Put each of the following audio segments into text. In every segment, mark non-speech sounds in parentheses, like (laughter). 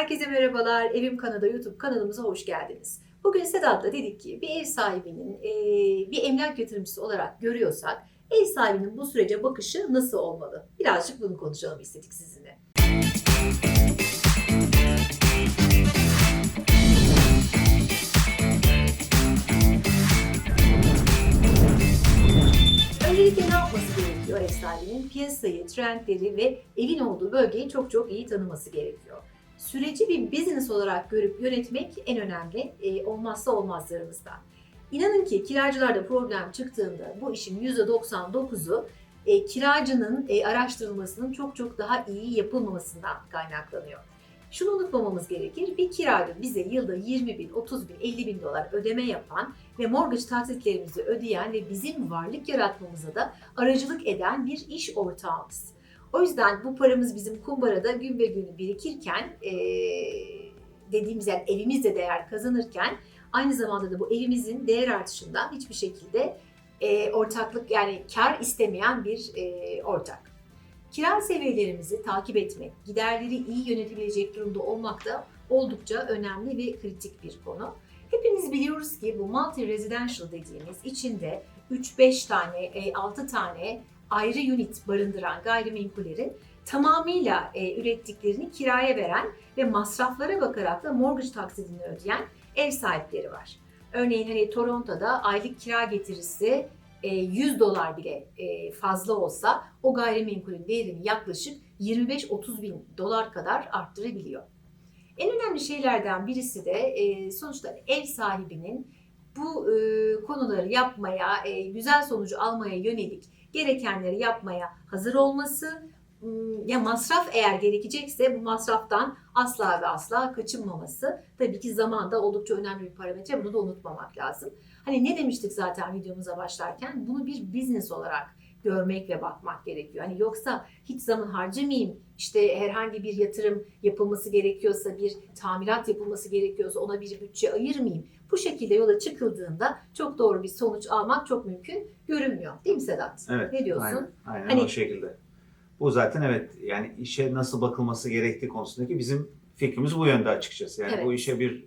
Herkese merhabalar. Evim Kanada YouTube kanalımıza hoş geldiniz. Bugün Sedat'la dedik ki bir ev sahibinin e, bir emlak yatırımcısı olarak görüyorsak ev sahibinin bu sürece bakışı nasıl olmalı? Birazcık bunu konuşalım istedik sizinle. Öncelikle ne yapması gerekiyor ev sahibinin? Piyasayı, trendleri ve evin olduğu bölgeyi çok çok iyi tanıması gerekiyor. Süreci bir business olarak görüp yönetmek en önemli e, olmazsa olmazlarımızdan. İnanın ki kiracılarda problem çıktığında bu işin %99'u e, kiracının e, araştırılmasının çok çok daha iyi yapılmamasından kaynaklanıyor. Şunu unutmamamız gerekir. Bir kiracı bize yılda 20 bin, 30 bin, 50 bin dolar ödeme yapan ve mortgage taksitlerimizi ödeyen ve bizim varlık yaratmamıza da aracılık eden bir iş ortağımız. O yüzden bu paramız bizim kumbarada gün be gün birikirken eee, dediğimiz yani evimizde değer kazanırken aynı zamanda da bu evimizin değer artışından hiçbir şekilde eee, ortaklık yani kar istemeyen bir eee, ortak. Kira seviyelerimizi takip etmek, giderleri iyi yönetebilecek durumda olmak da oldukça önemli ve kritik bir konu. Hepimiz biliyoruz ki bu multi residential dediğimiz içinde 3-5 tane, e, 6 tane ayrı unit barındıran gayrimenkullerin tamamıyla e, ürettiklerini kiraya veren ve masraflara bakarak da mortgage taksidini ödeyen ev sahipleri var. Örneğin hani Toronto'da aylık kira getirisi e, 100 dolar bile e, fazla olsa o gayrimenkulün değerini yaklaşık 25-30 bin dolar kadar arttırabiliyor. En önemli şeylerden birisi de e, sonuçta ev sahibinin bu e, konuları yapmaya, e, güzel sonucu almaya yönelik gerekenleri yapmaya hazır olması, ya masraf eğer gerekecekse bu masraftan asla ve asla kaçınmaması. Tabii ki zaman da oldukça önemli bir parametre. Bunu da unutmamak lazım. Hani ne demiştik zaten videomuza başlarken? Bunu bir business olarak görmek ve bakmak gerekiyor. Hani yoksa hiç zaman harcamayayım, işte herhangi bir yatırım yapılması gerekiyorsa, bir tamirat yapılması gerekiyorsa ona bir bütçe ayırmayayım. Bu şekilde yola çıkıldığında çok doğru bir sonuç almak çok mümkün görünmüyor. Değil mi Sedat? Evet. Ne diyorsun? Aynen, aynen Hani- o şekilde. Bu zaten evet yani işe nasıl bakılması gerektiği konusundaki bizim fikrimiz bu yönde açıkçası. Yani Evet. bu işe bir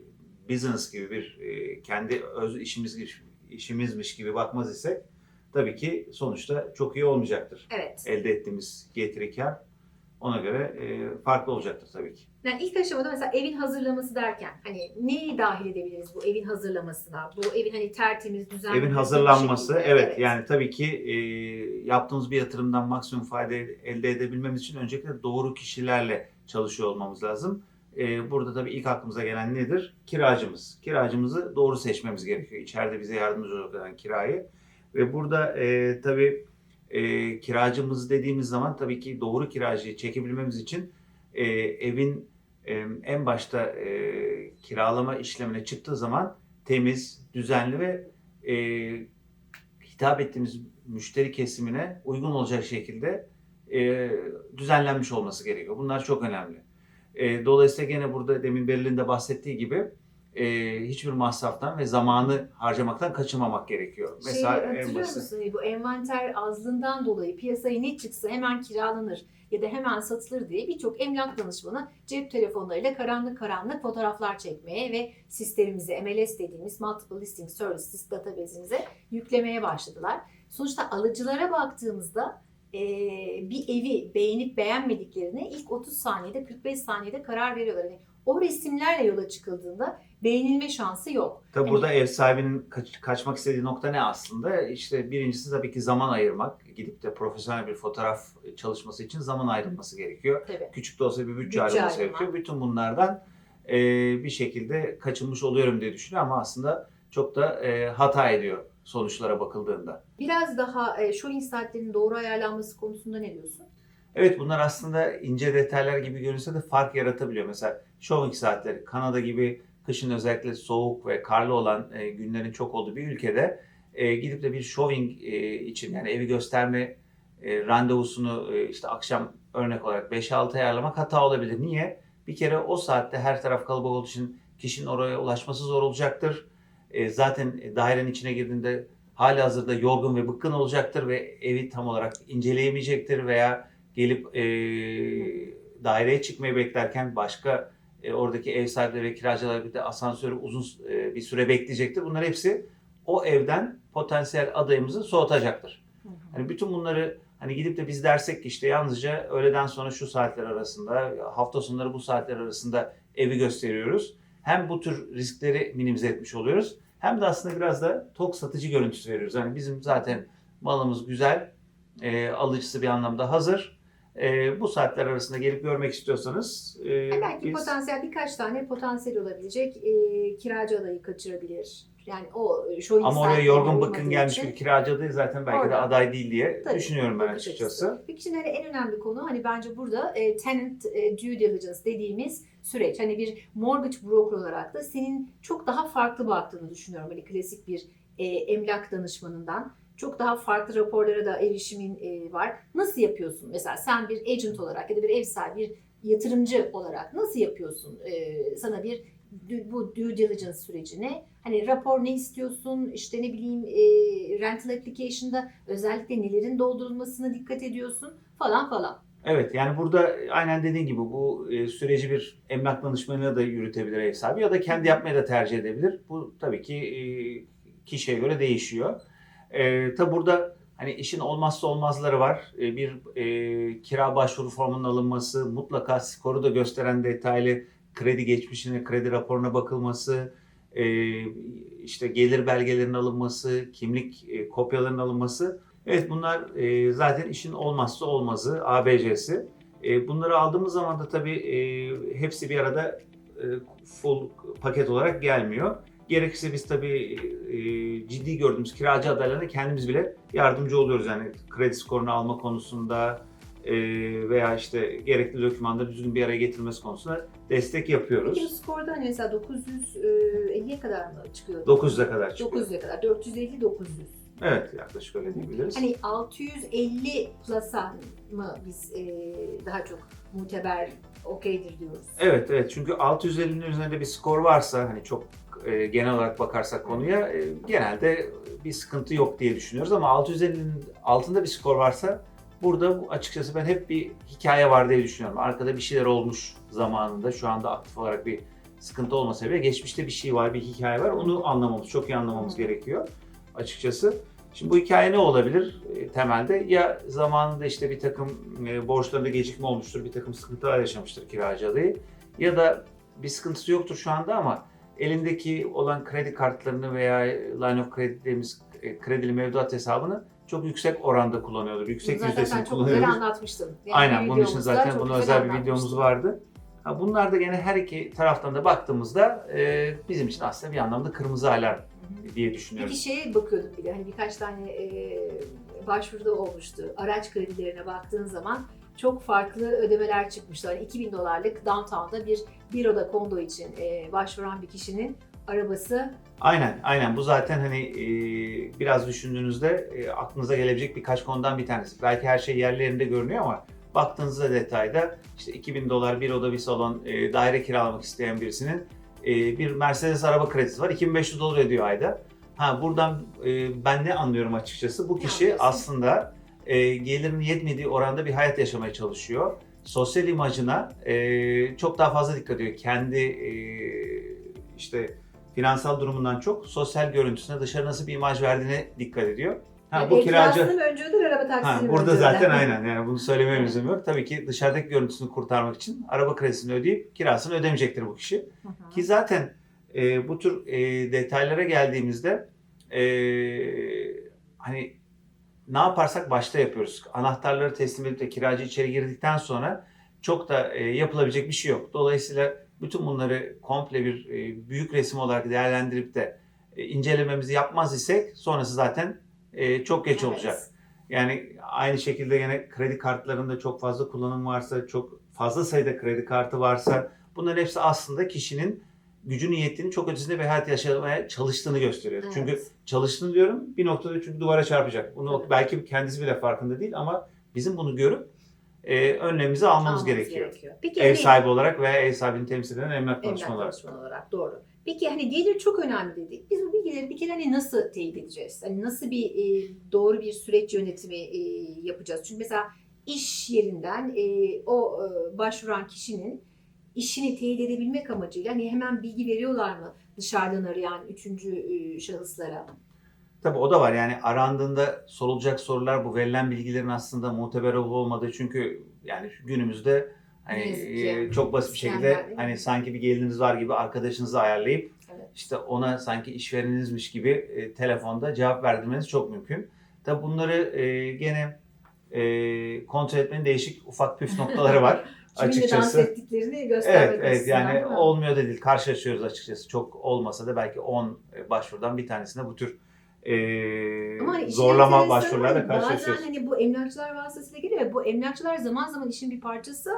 business gibi bir e, kendi öz işimiz işimizmiş gibi bakmaz isek tabii ki sonuçta çok iyi olmayacaktır. Evet. Elde ettiğimiz getiri kar ona göre e, farklı olacaktır tabii ki. Yani ilk aşamada mesela evin hazırlaması derken hani neyi dahil edebiliriz bu evin hazırlamasına? Bu evin hani tertemiz, düzenli Evin hazırlanması şekilde, evet, yani tabii ki e, yaptığımız bir yatırımdan maksimum fayda elde edebilmemiz için öncelikle doğru kişilerle çalışıyor olmamız lazım. E, burada tabii ilk aklımıza gelen nedir? Kiracımız. Kiracımızı doğru seçmemiz gerekiyor. İçeride bize yardımcı olan kirayı. Ve burada e, tabii e, kiracımız dediğimiz zaman tabii ki doğru kiracıyı çekebilmemiz için e, evin e, en başta e, kiralama işlemine çıktığı zaman temiz, düzenli ve e, hitap ettiğimiz müşteri kesimine uygun olacak şekilde e, düzenlenmiş olması gerekiyor. Bunlar çok önemli. E, dolayısıyla gene burada demin Berlin'in de bahsettiği gibi e, hiçbir masraftan ve zamanı harcamaktan kaçınmamak gerekiyor. Mesela en hatırlıyor basit. musun? Bu envanter azlığından dolayı piyasaya ne çıksa hemen kiralanır ya da hemen satılır diye birçok emlak danışmanı cep telefonlarıyla karanlık karanlık fotoğraflar çekmeye ve sistemimize MLS dediğimiz Multiple Listing Services database'imize yüklemeye başladılar. Sonuçta alıcılara baktığımızda eee, bir evi beğenip beğenmediklerine ilk 30 saniyede 45 saniyede karar veriyorlar. Yani o resimlerle yola çıkıldığında beğenilme şansı yok. Tabii Hani- burada ev sahibinin kaç- kaçmak istediği nokta ne aslında? İşte birincisi tabii ki zaman ayırmak. Gidip de profesyonel bir fotoğraf çalışması için zaman ayrılması gerekiyor. Tabii. Küçük de olsa bir bütçe, Bütçe ayrılması ayırma. gerekiyor. Bütün bunlardan e, bir şekilde kaçınmış oluyorum diye düşünüyor ama aslında çok da e, hata ediyor sonuçlara bakıldığında. Biraz daha e, showing saatlerinin doğru ayarlanması konusunda ne diyorsun? Evet bunlar aslında ince detaylar gibi görünse de fark yaratabiliyor. Mesela showing saatleri Kanada gibi kışın özellikle soğuk ve karlı olan e, günlerin çok olduğu bir ülkede e, gidip de bir showing e, için yani evi gösterme e, randevusunu e, işte akşam örnek olarak 5-6 ayarlamak hata olabilir. Niye? Bir kere o saatte her taraf kalabalık olduğu için kişinin oraya ulaşması zor olacaktır. E, zaten dairenin içine girdiğinde hali hazırda yorgun ve bıkkın olacaktır ve evi tam olarak inceleyemeyecektir veya gelip e, daireye çıkmayı beklerken başka e, oradaki ev sahipleri ve kiracılar bir de asansörü uzun e, bir süre bekleyecektir. Bunlar hepsi o evden potansiyel adayımızı soğutacaktır. Hani bütün bunları hani gidip de biz dersek ki işte yalnızca öğleden sonra şu saatler arasında, hafta sonları bu saatler arasında evi gösteriyoruz. Hem bu tür riskleri minimize etmiş oluyoruz. Hem de aslında biraz da tok satıcı görüntüsü veriyoruz. Yani bizim zaten malımız güzel, e, alıcısı bir anlamda hazır. E, bu saatler arasında gelip görmek istiyorsanız e, Yani belki biz- potansiyel birkaç tane potansiyel olabilecek e, kiracı adayı kaçırabilir. Yani o showing ama oraya yorgun bakın gelmiş için- bir kiracı adayı zaten belki de Oradan. aday değil diye Tabii, düşünüyorum ben açıkçası. Peki şimdi hani en önemli konu hani bence burada e, tenant e, due diligence dediğimiz süreç. Hani bir mortgage broker olarak da senin çok daha farklı baktığını düşünüyorum. Hani klasik bir e, emlak danışmanından çok daha farklı raporlara da erişimin e, var. Nasıl yapıyorsun? Mesela sen bir agent olarak ya da bir ev sahibi, bir yatırımcı olarak nasıl yapıyorsun? E, sana bir bu due diligence sürecine hani rapor ne istiyorsun? İşte ne bileyim e, rental application'da özellikle nelerin doldurulmasına dikkat ediyorsun falan falan. Evet yani burada aynen dediğin gibi bu e, süreci bir emlak danışmanıyla da yürütebilir ev sahibi ya da kendi yapmayı da tercih edebilir. Bu tabii ki e, kişiye göre değişiyor. E, tabi burada hani işin olmazsa olmazları var. E, bir e, kira başvuru formunun alınması, mutlaka skoru da gösteren detaylı kredi geçmişine, kredi raporuna bakılması, e, işte gelir belgelerinin alınması, kimlik e, kopyalarının alınması Evet bunlar e, zaten işin olmazsa olmazı ABC'si. E, bunları aldığımız zaman da tabii e, hepsi bir arada e, full paket olarak gelmiyor. Gerekirse biz tabii e, ciddi gördüğümüz kiracı adaylarına kendimiz bile yardımcı oluyoruz. Yani kredi skorunu alma konusunda e, veya işte gerekli dokümanları düzgün bir araya getirmesi konusunda destek yapıyoruz. Peki bu skorda hani mesela 950'ye kadar mı çıkıyor? 900'e kadar çıkıyor. 900'e kadar. 450 900. Evet yaklaşık öyle diyebiliriz. Hani 650 plus'a mı biz e, daha çok muteber okeydir diyoruz. Evet evet çünkü 650'nin üzerinde bir skor varsa hani çok e, genel olarak bakarsak konuya e, genelde bir sıkıntı yok diye düşünüyoruz ama 650'nin altında bir skor varsa burada bu- açıkçası ben hep bir hikaye var diye düşünüyorum. Arkada bir şeyler olmuş zamanında şu anda aktif olarak bir sıkıntı olmasa bile geçmişte bir şey var, bir hikaye var. Onu anlamamız, çok iyi anlamamız gerekiyor açıkçası. Şimdi bu hikaye ne olabilir e, temelde? Ya zamanında işte bir takım e, borçlarında gecikme olmuştur, bir takım sıkıntılar yaşamıştır kiracı adayı. Ya da bir sıkıntısı yoktur şu anda ama elindeki olan kredi kartlarını veya line of credit dediğimiz e, kredili mevduat hesabını çok yüksek oranda kullanıyordur. Yüksek Zaten yüzdesini sen çok güzel anlatmıştın. Yani Aynen bunun için zaten buna özel bir videomuz vardı. Ha, bunlar da gene her iki taraftan da baktığımızda e, bizim için aslında bir anlamda kırmızı alarm diye düşünüyorum. Peki şeye bakıyordum bir de hani birkaç tane e, başvuruda olmuştu. Araç kredilerine baktığın zaman çok farklı ödemeler çıkmıştı. Hani 2000 dolarlık downtown'da bir bir oda kondo için e, başvuran bir kişinin arabası Aynen, aynen. Bu zaten hani e, biraz düşündüğünüzde e, aklınıza gelebilecek birkaç konudan bir tanesi. Belki her şey yerli yerinde görünüyor ama baktığınızda detayda işte 2000 dolar bir oda bir salon e, daire kiralamak isteyen birisinin e, bir Mercedes araba kredisi var. 2500 dolar ödüyor ayda. Ha buradan e, ben ne anlıyorum açıkçası? Bu kişi aslında e, gelirinin yetmediği oranda bir hayat yaşamaya çalışıyor. Sosyal imajına e, çok daha fazla dikkat ediyor. Kendi e, işte finansal durumundan çok sosyal görüntüsüne dışarı nasıl bir imaj verdiğine dikkat ediyor. Ha, yani bu kiracı öder, araba taksini Ha, burada önce zaten (laughs) aynen yani bunu söylemeye lüzum yok. Tabii ki dışarıdaki görüntüsünü kurtarmak için araba kredisini ödeyip kirasını ödemeyecektir bu kişi. Hı hı. Ki zaten e, bu tür e, detaylara geldiğimizde e, hani ne yaparsak başta yapıyoruz. Anahtarları teslim edip de kiracı içeri girdikten sonra çok da e, yapılabilecek bir şey yok. Dolayısıyla bütün bunları komple bir e, büyük resim olarak değerlendirip de e, incelememizi yapmaz isek sonrası zaten e, çok geç Evet. olacak. Yani aynı şekilde yine kredi kartlarında çok fazla kullanım varsa, çok fazla sayıda kredi kartı varsa bunların hepsi aslında kişinin gücünün yettiğini çok ötesinde bir hayat yaşamaya çalıştığını gösteriyor. Evet. Çünkü çalıştığını diyorum bir noktada çünkü duvara çarpacak. Bunu Evet. belki kendisi bile farkında değil ama bizim bunu görüp e, önlemimizi almamız, Almamız gerekiyor. Peki Ev hani- sahibi olarak veya ev sahibini temsil eden emlak danışmanı olarak. olarak doğru. Peki hani gelir çok önemli dedik. Biz bu bilgileri bir kere hani nasıl teyit edeceğiz? Hani nasıl bir e, doğru bir süreç yönetimi e, yapacağız? Çünkü mesela iş yerinden e, o e, başvuran kişinin işini teyit edebilmek amacıyla hani hemen bilgi veriyorlar mı dışarıdan arayan üçüncü e, şahıslara? Tabii o da var. Yani arandığında sorulacak sorular bu verilen bilgilerin aslında muteber olup olmadığı çünkü yani günümüzde hani e, çok basit bir şekilde hani sanki bir gelininiz var gibi arkadaşınızı ayarlayıp Evet. işte ona sanki işvereninizmiş gibi e, telefonda cevap verdirmeniz çok mümkün. Tabii bunları e, gene e, kontrol etmenin değişik ufak püf noktaları var. (laughs) Kiminle dans açıkçası. ettiklerini göstermek Evet, evet yani değil olmuyor da değil. Karşılaşıyoruz açıkçası. Çok olmasa da belki 10 başvurudan bir tanesinde bu tür e, Ama işin zorlama enteresanı başvurularla hani Bazen karşılaşıyoruz. hani bu emlakçılar vasıtasıyla geliyor ya, bu emlakçılar zaman zaman işin bir parçası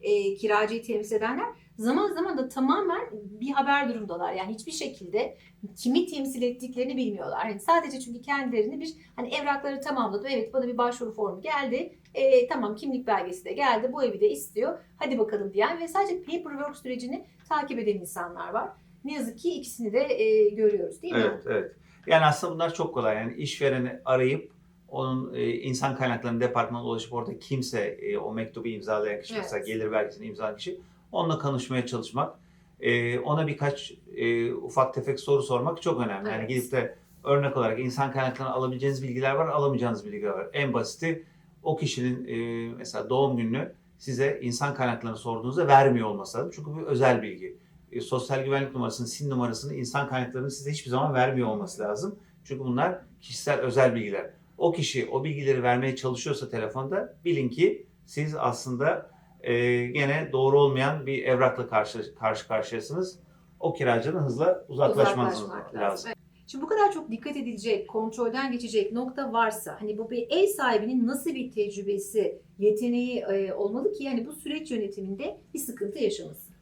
e, kiracıyı temsil edenler zaman zaman da tamamen bir haber durumdalar. Yani hiçbir şekilde kimi temsil ettiklerini bilmiyorlar. Hani sadece çünkü kendilerini bir hani evrakları tamamladı. Evet bana bir başvuru formu geldi. E, tamam kimlik belgesi de geldi. Bu evi de istiyor. Hadi bakalım diyen ve sadece paperwork sürecini takip eden insanlar var. Ne yazık ki ikisini de e, görüyoruz değil mi? Evet, evet. Yani aslında bunlar çok kolay. Yani işvereni arayıp onun e, insan kaynaklarının departmanına ulaşıp orada kimse e, o mektubu imzalayan kişi Evet. mesela gelir vergisini imzalayan kişi onunla konuşmaya çalışmak, e, ona birkaç e, ufak tefek soru sormak çok önemli. Yani Evet. gidip de örnek olarak insan kaynaklarından alabileceğiniz bilgiler var, alamayacağınız bilgiler var. En basiti o kişinin e, mesela doğum gününü size insan kaynaklarını sorduğunuzda vermiyor olması lazım. Çünkü bu özel bilgi. E, sosyal güvenlik numarasını, SIN numarasını insan kaynaklarının size hiçbir zaman vermiyor olması lazım. Çünkü bunlar kişisel özel bilgiler. O kişi o bilgileri vermeye çalışıyorsa telefonda bilin ki siz aslında e, gene doğru olmayan bir evrakla karşı, karşı karşıyasınız. O kiracının hızla uzaklaşmanız Uzaklaşmak lazım. Evet. Şimdi bu kadar çok dikkat edilecek, kontrolden geçecek nokta varsa hani bu bir ev sahibinin nasıl bir tecrübesi, yeteneği e, olmalı ki yani bu süreç yönetiminde bir sıkıntı yaşamasın.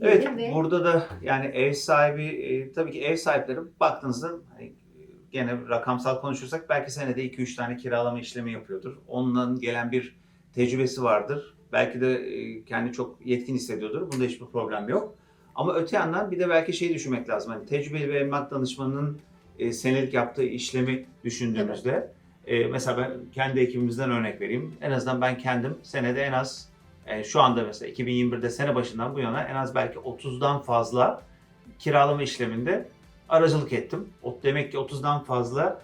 Evet, ve burada da yani ev sahibi, e, tabii ki ev sahipleri baktığınızda hani, gene rakamsal konuşursak belki senede 2-3 tane kiralama işlemi yapıyordur. Ondan gelen bir tecrübesi vardır. Belki de e, kendi çok yetkin hissediyordur. Bunda hiçbir problem yok. Ama öte yandan bir de belki şey düşünmek lazım. Hani tecrübeli bir emlak danışmanının e, senelik yaptığı işlemi düşündüğümüzde e, mesela ben kendi ekibimizden örnek vereyim. En azından ben kendim senede en az e, şu anda mesela 2021'de sene başından bu yana en az belki 30'dan fazla kiralama işleminde aracılık ettim. Demek ki 30'dan fazla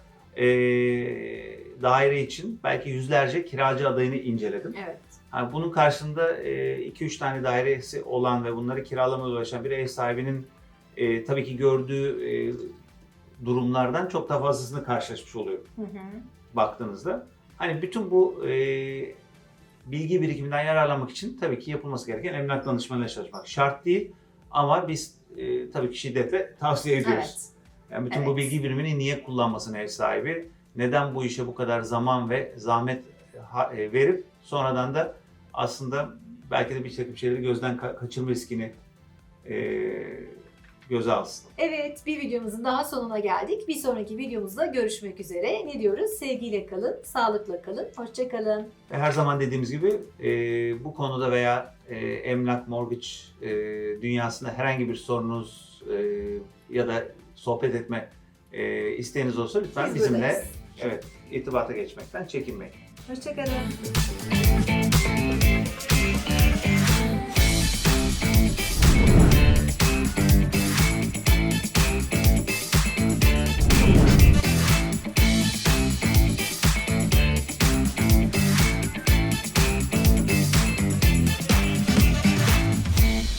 daire için belki yüzlerce kiracı adayını inceledim. evet. Yani bunun karşında 2-3 tane dairesi olan ve bunları kiralamaya uğraşan bir ev sahibinin e, tabii ki gördüğü e, durumlardan çok daha fazlasını karşılaşmış oluyor Hı hı. baktığınızda. Hani bütün bu e, bilgi birikiminden yararlanmak için tabii ki yapılması gereken emlak danışmanıyla çalışmak şart değil. Ama biz e, tabii ki şiddetle tavsiye ediyoruz. Evet. Yani bütün bu Evet. bilgi birimini niye kullanmasın ev sahibi? Neden bu işe bu kadar zaman ve zahmet ha- e, verip sonradan da aslında belki de bir takım şeyleri gözden ka- kaçırma riskini e, göze alsın. Evet, bir videomuzun daha sonuna geldik. Bir sonraki videomuzda görüşmek üzere. Ne diyoruz? Sevgiyle kalın, sağlıkla kalın, hoşça kalın. Ve her zaman dediğimiz gibi e, bu konuda veya e, emlak, mortgage e, dünyasında herhangi bir sorunuz e, ya da sohbet etme e, isteğiniz olsa lütfen Biz bizimle buradayız. Evet irtibata geçmekten çekinmeyin. Hoşça kalın.